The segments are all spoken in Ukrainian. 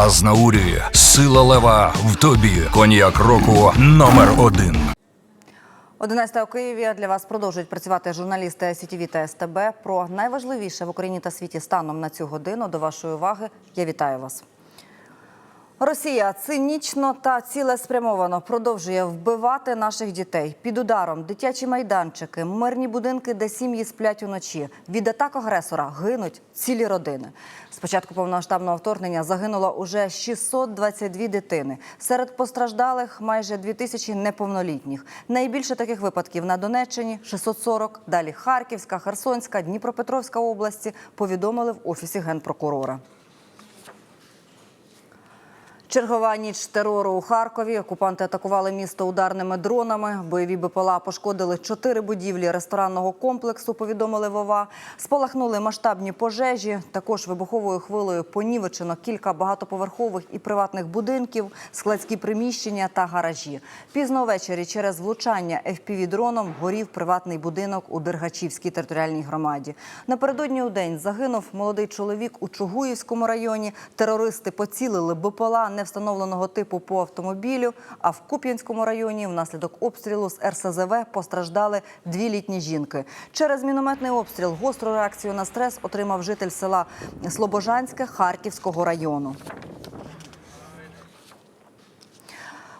Азнаурі, сила лева в тобі. Коньяк року номер один. 11 у Києві для вас продовжують працювати журналісти СІТВ та СТБ. Про найважливіше в Україні та світі станом на цю годину. До вашої уваги я вітаю вас. Росія цинічно та цілеспрямовано продовжує вбивати наших дітей під ударом. Дитячі майданчики, мирні будинки, де сім'ї сплять уночі. Від атак агресора гинуть цілі родини. З початку повномасштабного вторгнення загинуло уже 622 дитини. Серед постраждалих майже 2000 неповнолітніх. Найбільше таких випадків на Донеччині 640, далі Харківська, Херсонська, Дніпропетровська області повідомили в офісі генпрокурора. Чергова ніч терору у Харкові. Окупанти атакували місто ударними дронами. Бойові БПЛА пошкодили чотири будівлі ресторанного комплексу. Повідомили Вова. Спалахнули масштабні пожежі. Також вибуховою хвилею понівечено кілька багатоповерхових і приватних будинків, складські приміщення та гаражі. Пізно ввечері через влучання fpv дроном горів приватний будинок у Дергачівській територіальній громаді. Напередодні у день загинув молодий чоловік у Чугуївському районі. Терористи поцілили БПЛА невстановленого типу по автомобілю. А в Куп'янському районі внаслідок обстрілу з РСЗВ постраждали дві літні жінки. Через мінометний обстріл гостру реакцію на стрес отримав житель села Слобожанське Харківського району.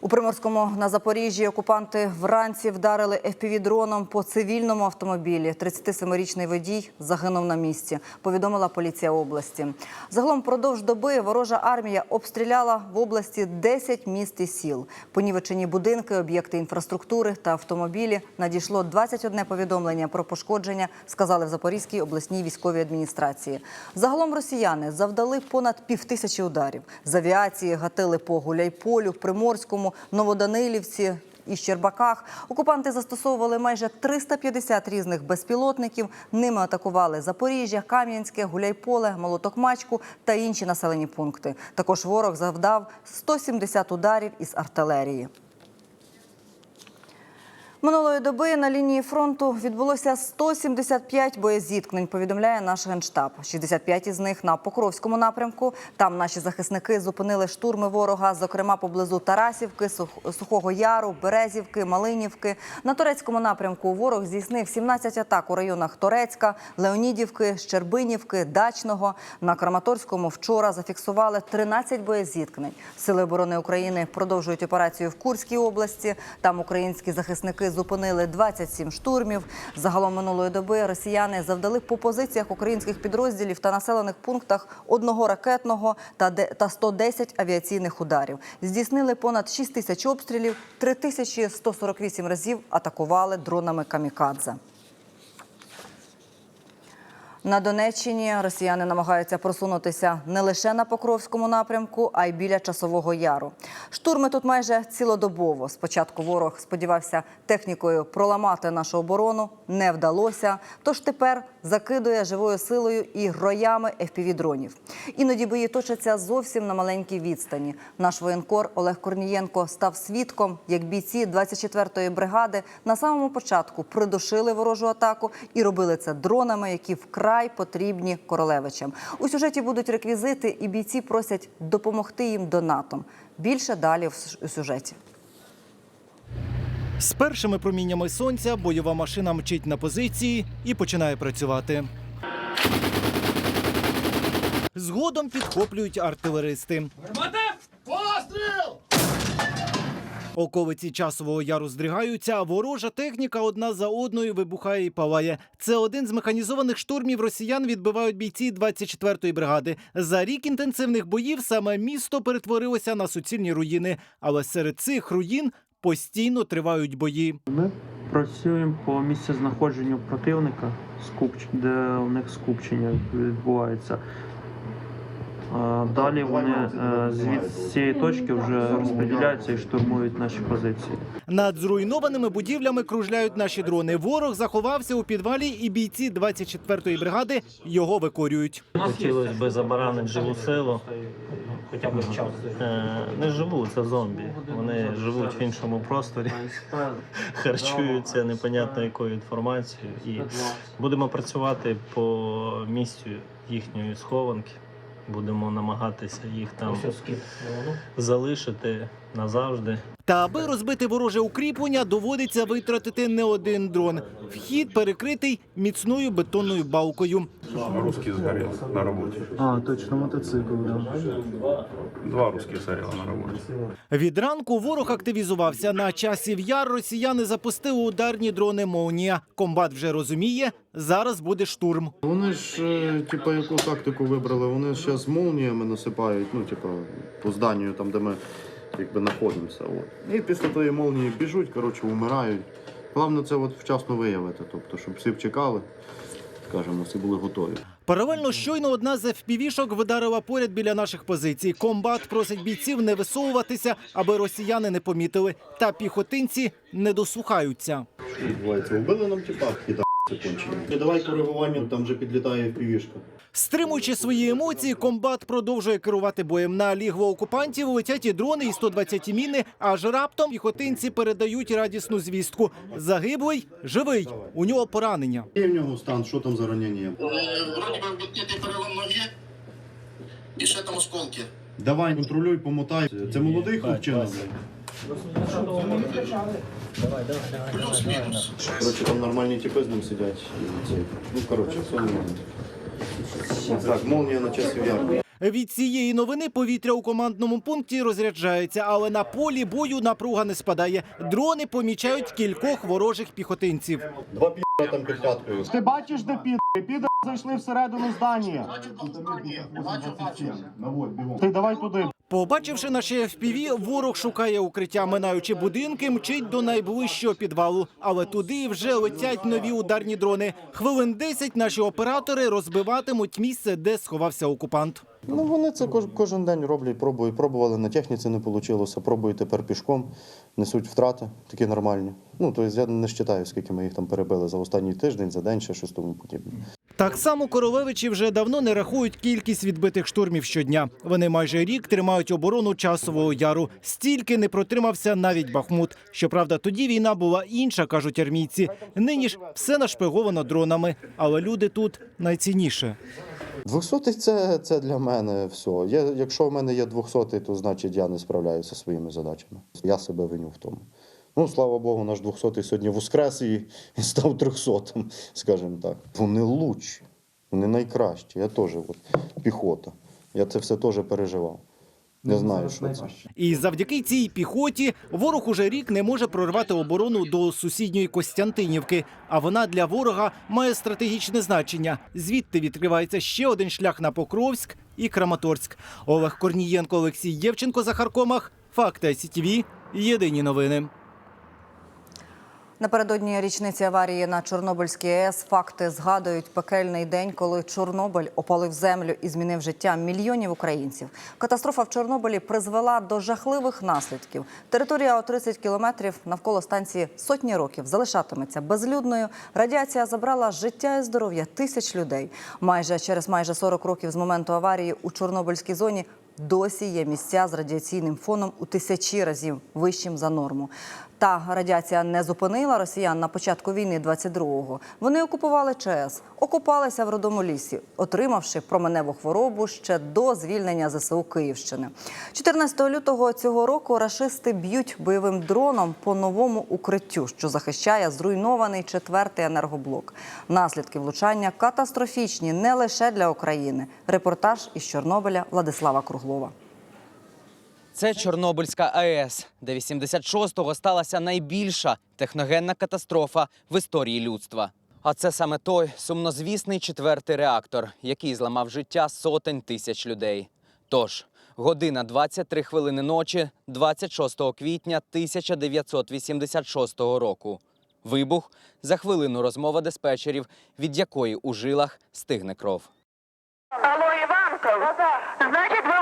У Приморському на Запоріжжі окупанти вранці вдарили FPV-дроном по цивільному автомобілі. 37-річний водій загинув на місці, повідомила поліція області. Загалом впродовж доби ворожа армія обстріляла в області 10 міст і сіл. Понівечені будинки, об'єкти інфраструктури та автомобілі. Надійшло 21 повідомлення про пошкодження, сказали в Запорізькій обласній військовій адміністрації. Загалом росіяни завдали понад півтисячі ударів. З авіації гатили по Гуляйполю, Приморському, Новоданилівці. І Щербаках окупанти застосовували майже 350 різних безпілотників. Ними атакували Запоріжжя, Кам'янське, Гуляйполе, Молотокмачку та інші населені пункти. Також ворог завдав 170 ударів із артилерії. Минулої доби на лінії фронту відбулося 175 боєзіткнень, повідомляє наш генштаб. 65 із них на Покровському напрямку. Там наші захисники зупинили штурми ворога, зокрема поблизу Тарасівки, Сухого Яру, Березівки, Малинівки. На турецькому напрямку ворог здійснив 17 атак у районах Торецька, Леонідівки, Щербинівки, Дачного. На Краматорському вчора зафіксували 13 боєзіткнень. Сили оборони України продовжують операцію в Курській області. Там українські захисники зупинили 27 штурмів. Загалом минулої доби росіяни завдали по позиціях українських підрозділів та населених пунктах одного ракетного та 110 авіаційних ударів. Здійснили понад 6 тисяч обстрілів, 3148 разів атакували дронами камікадзе. На Донеччині росіяни намагаються просунутися не лише на Покровському напрямку, а й біля Часового Яру. Штурми тут майже цілодобово. Спочатку ворог сподівався технікою проламати нашу оборону. Не вдалося. Тож тепер закидує живою силою і роями FPV-дронів. Іноді бої точаться зовсім на маленькій відстані. Наш воєнкор Олег Корнієнко став свідком, як бійці 24-ї бригади на самому початку придушили ворожу атаку і робили це дронами, які вкрай потрібні королевичам. У сюжеті будуть реквізити, і бійці просять допомогти їм донатом. Більше далі в у сюжеті. З першими проміннями сонця бойова машина мчить на позиції і починає працювати. Згодом підхоплюють артилеристи. Гармата! Постріл! Оковиці часового яру здригаються, а ворожа техніка одна за одною вибухає і палає. Це один з механізованих штурмів росіян відбивають бійці 24-ї бригади. За рік інтенсивних боїв саме місто перетворилося на суцільні руїни. Але серед цих руїн постійно тривають бої. Ми працюємо по місцезнаходженню противника, скупч- де у них скупчення відбувається. Далі вони е, з цієї точки вже розподіляються і штурмують наші позиції. Над зруйнованими будівлями кружляють наші дрони. Ворог заховався у підвалі, і бійці 24-ї бригади його викорюють. Хотілося б забаранити живу силу. Хоча б час. Не живу, це зомбі. Вони живуть в іншому просторі, харчуються непонятно якою інформацією. І будемо працювати по місцю їхньої схованки. Будемо намагатися їх там залишити назавжди. Та аби розбити вороже укріплення, доводиться витратити не один дрон. Вхід перекритий міцною бетонною балкою. Русский сгорел на работе. А, точно, мотоцикл, да. Два русских сгорело на работе. Від ранку ворог активізувався. На часів яр росіяни запустили ударні дрони Молнія. Комбат вже розуміє, зараз буде штурм. Вони ж, е, типу, яку тактику вибрали? Вони зараз молніями насипають, ну, типу, по зданню, там, де ми якби знаходимося. От. І після тої молнії біжуть, коротше, вмирають. Головне це от вчасно виявити, тобто, щоб всі чекали, скажімо, всі були готові. Паралельно щойно одна з FPV-шок видарила поряд біля наших позицій. Комбат просить бійців не висовуватися, аби росіяни не помітили. Та піхотинці не дослухаються. Що відбувається? Вбили нам типа, і там кончені. Давай коригування, там вже підлітає півішка. Стримуючи свої емоції, комбат продовжує керувати боєм. На лігво окупантів летять і дрони, і 120 міни. Аж раптом піхотинці передають радісну звістку. Загиблий живий. У нього поранення. І в нього стан, що там за ранення? Вроде бы відкритий перелом ноги і ще там осколки. Давай, контролюй, помотай. Це молодий хлопчина. Плюс-мінус. Коротше, там нормальні типи з ним сидять. Ну, коротше, все нормально. Так, молнія на часів ярко. Від цієї новини повітря у командному пункті розряджається, але на полі бою напруга не спадає. Дрони помічають кількох ворожих піхотинців. Два пі там під п'яткою. Ти бачиш, де піди? піда зайшли всередину здання. Бачу, бачу. Ти давай туди. Побачивши наші FPV, ворог шукає укриття, минаючи будинки, мчить до найближчого підвалу. Але туди вже летять нові ударні дрони. Хвилин 10 наші оператори розбиватимуть місце, де сховався окупант. Ну вони це кож, кожен день роблять, пробують. Пробували на техніці, не вийшло. Пробують тепер пішком, несуть втрати, такі нормальні. Ну тобто я не вважаю, скільки ми їх там перебили за останній тиждень, за день, ще щось тому подібне. Так само королевичі вже давно не рахують кількість відбитих штурмів щодня. Вони майже рік тримають оборону часового яру. Стільки не протримався навіть Бахмут. Щоправда, тоді війна була інша, кажуть армійці. Нині ж все нашпиговано дронами, але люди тут найцінніше. Двохсотий це, це для мене все. Я, якщо в мене є двохсотий, то значить я не справляюся зі своїми задачами. Я себе виню в тому. Ну, слава Богу, наш двохсотий сьогодні воскрес і, став трьохсотим, скажімо так. Вони лучші, вони найкращі. Я теж от, піхота. Я це все теж переживав. Не знаю, що це. І завдяки цій піхоті ворог уже рік не може прорвати оборону до сусідньої Костянтинівки. А вона для ворога має стратегічне значення. Звідти відкривається ще один шлях на Покровськ і Краматорськ. Олег Корнієнко, Олексій Євченко, Захар Комах. Факти СІТВ. Єдині новини. Напередодні річниці аварії на Чорнобильській АЕС факти згадують пекельний день, коли Чорнобиль опалив землю і змінив життя мільйонів українців. Катастрофа в Чорнобилі призвела до жахливих наслідків. Територія у 30 кілометрів навколо станції сотні років залишатиметься безлюдною. Радіація забрала життя і здоров'я тисяч людей. Майже через майже 40 років з моменту аварії у Чорнобильській зоні досі є місця з радіаційним фоном у тисячі разів вищим за норму. Та радіація не зупинила росіян на початку війни 22-го. Вони окупували ЧАЕС, окупалися в родому лісі, отримавши променеву хворобу ще до звільнення ЗСУ Київщини. 14 лютого цього року рашисти б'ють бойовим дроном по новому укриттю, що захищає зруйнований четвертий енергоблок. Наслідки влучання катастрофічні не лише для України. Репортаж із Чорнобиля Владислава Круглова. Це Чорнобильська АЕС, де 86-го сталася найбільша техногенна катастрофа в історії людства. А це саме той сумнозвісний четвертий реактор, який зламав життя сотень тисяч людей. Тож, година 23 хвилини ночі, 26 квітня 1986 року. Вибух за хвилину розмова диспетчерів, від якої у жилах стигне кров. Алло, Иванков? Значит, вы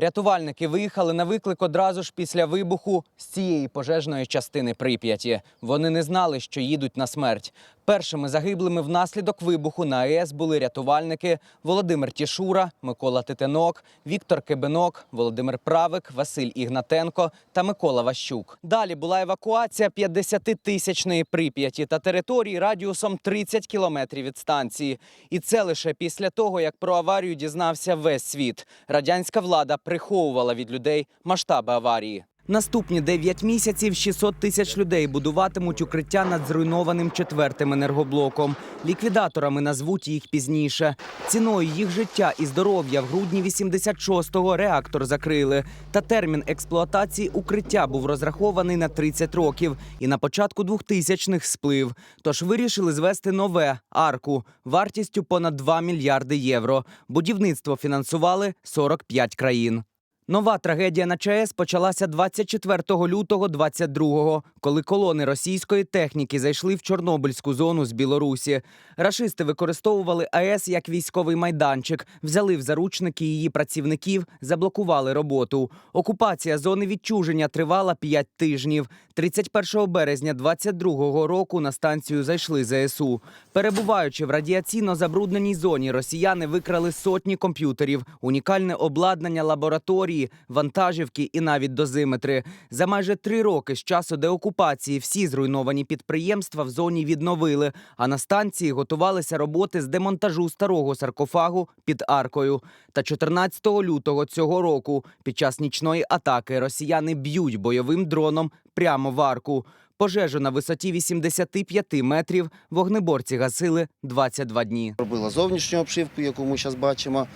Рятувальники виїхали на виклик одразу ж після вибуху з цієї пожежної частини Прип'яті. Вони не знали, що їдуть на смерть. Першими загиблими внаслідок вибуху на АЕС були рятувальники Володимир Тішура, Микола Титинок, Віктор Кибинок, Володимир Правик, Василь Ігнатенко та Микола Ващук. Далі була евакуація 50-тисячної Прип'яті та території радіусом 30 кілометрів від станції. І це лише після того, як про аварію дізнався весь світ. Радянська влада приховувала від людей масштаби аварії. Наступні 9 місяців 600 тисяч людей будуватимуть укриття над зруйнованим четвертим енергоблоком. Ліквідаторами назвуть їх пізніше. Ціною їх життя і здоров'я в грудні 86-го реактор закрили. Та термін експлуатації укриття був розрахований на 30 років і на початку 2000-х сплив. Тож вирішили звести нове арку вартістю понад 2 мільярди євро. Будівництво фінансували 45 країн. Нова трагедія на ЧАЕС почалася 24 лютого 22-го, коли колони російської техніки зайшли в Чорнобильську зону з Білорусі. Рашисти використовували АЕС як військовий майданчик, взяли в заручники її працівників, заблокували роботу. Окупація зони відчуження тривала 5 тижнів. 31 березня 22-го року на станцію зайшли ЗСУ. Перебуваючи в радіаційно забрудненій зоні, росіяни викрали сотні комп'ютерів, унікальне обладнання лабораторії, вантажівки і навіть дозиметри. За майже три роки з часу деокупації всі зруйновані підприємства в зоні відновили. А на станції готувалися роботи з демонтажу старого саркофагу під аркою. Та 14 лютого цього року, під час нічної атаки, росіяни б'ють бойовим дроном прямо в арку. Пожежу на висоті 85 метрів вогнеборці гасили 22 дні. Робила зовнішню обшивку, яку ми зараз бачимо,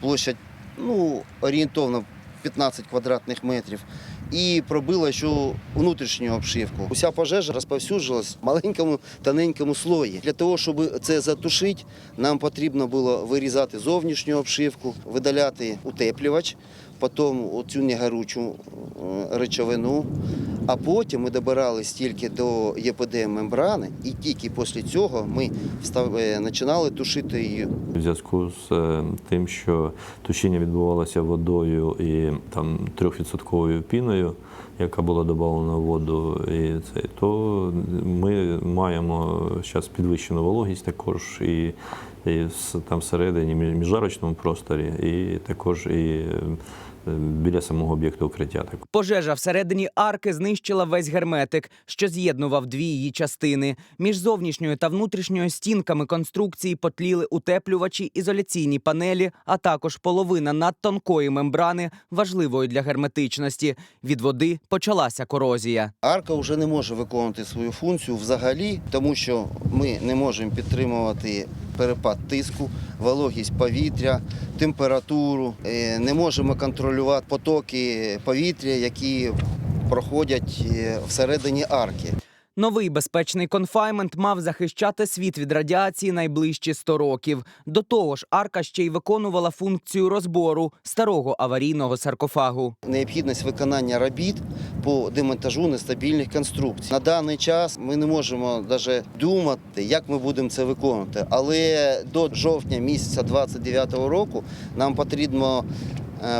площадь ну, орієнтовно 15 квадратних метрів. І пробила що внутрішню обшивку. Уся пожежа розповсюджилась в маленькому тоненькому слої. Для того, щоб це затушити, нам потрібно було вирізати зовнішню обшивку, видаляти утеплювач, потім оцю негорючу е, речовину. А потім ми добирались тільки до ЄПД мембрани, і тільки після цього ми е, починали тушити її. В зв'язку з е, тим, що тушіння відбувалося водою і там трьохвідсотковою піною, яка була додана в воду, і це, то ми маємо зараз підвищену вологість також і, і там всередині між- міжарочному просторі, і також і е, біля самого об'єкту укриття. також. Пожежа всередині арки знищила весь герметик, що з'єднував дві її частини. Між зовнішньою та внутрішньою стінками конструкції потліли утеплювачі, ізоляційні панелі, а також половина надтонкої мембрани, важливої для герметичності. Від води почалася корозія. Арка вже не може виконувати свою функцію взагалі, тому що ми не можемо підтримувати перепад тиску, вологість повітря, температуру, Е, не можемо контролювати потоки повітря, які проходять е, всередині арки. Новий безпечний конфаймент мав захищати світ від радіації найближчі 100 років. До того ж, арка ще й виконувала функцію розбору старого аварійного саркофагу. Необхідність виконання робіт по демонтажу нестабільних конструкцій. На даний час ми не можемо навіть думати, як ми будемо це виконувати. Але до жовтня місяця 29-го року нам потрібно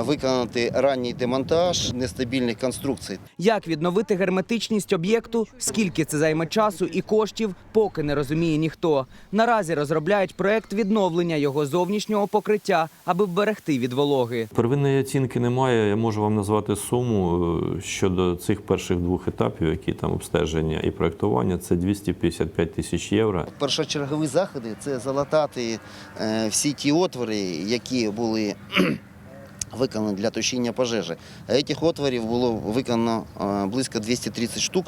виконати ранній демонтаж нестабільних конструкцій. Як відновити герметичність об'єкту, скільки це займе часу і коштів, поки не розуміє ніхто. Наразі розробляють проект відновлення його зовнішнього покриття, аби вберегти від вологи. Первинної оцінки немає. Я можу вам назвати суму е, щодо цих перших двох етапів, які там обстеження і проектування. Це 255 тисяч євро. Першочергові заходи це залатати е, всі ті отвори, які були виконані для тушіння пожежі. А цих отворів було виконано е, близько 230 штук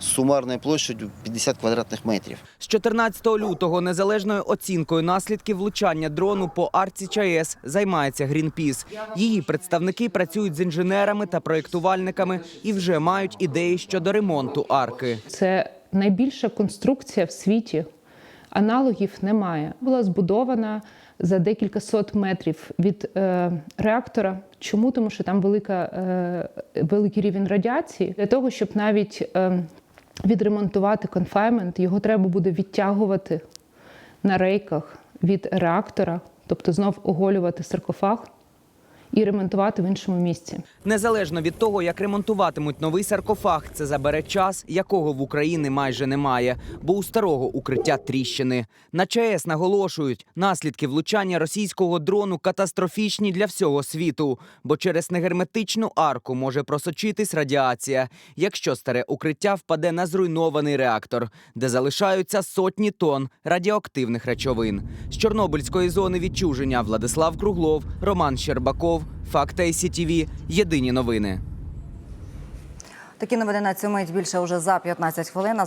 з сумарною площадю 50 квадратних метрів. З 14 лютого незалежною оцінкою наслідків влучання дрону по арці ЧАЕС займається Грінпіс. Її представники працюють з інженерами та проєктувальниками і вже мають ідеї щодо ремонту арки. Це найбільша конструкція в світі. Аналогів немає. Була збудована за декілька сот метрів від е, реактора. Чому? Тому що там велика, е, великий рівень радіації. Для того, щоб навіть е, відремонтувати конфаймент, його треба буде відтягувати на рейках від реактора, тобто знов оголювати саркофаг і ремонтувати в іншому місці. Незалежно від того, як ремонтуватимуть новий саркофаг, це забере час, якого в Україні майже немає, бо у старого укриття тріщини. На ЧАЕС наголошують, наслідки влучання російського дрону катастрофічні для всього світу, бо через негерметичну арку може просочитись радіація, якщо старе укриття впаде на зруйнований реактор, де залишаються сотні тонн радіоактивних речовин. З Чорнобильської зони відчуження Владислав Круглов, Роман Щербаков, Факт СІТІВІ. Єдині новини. Такі новини на мить більше уже за 15 хвилин.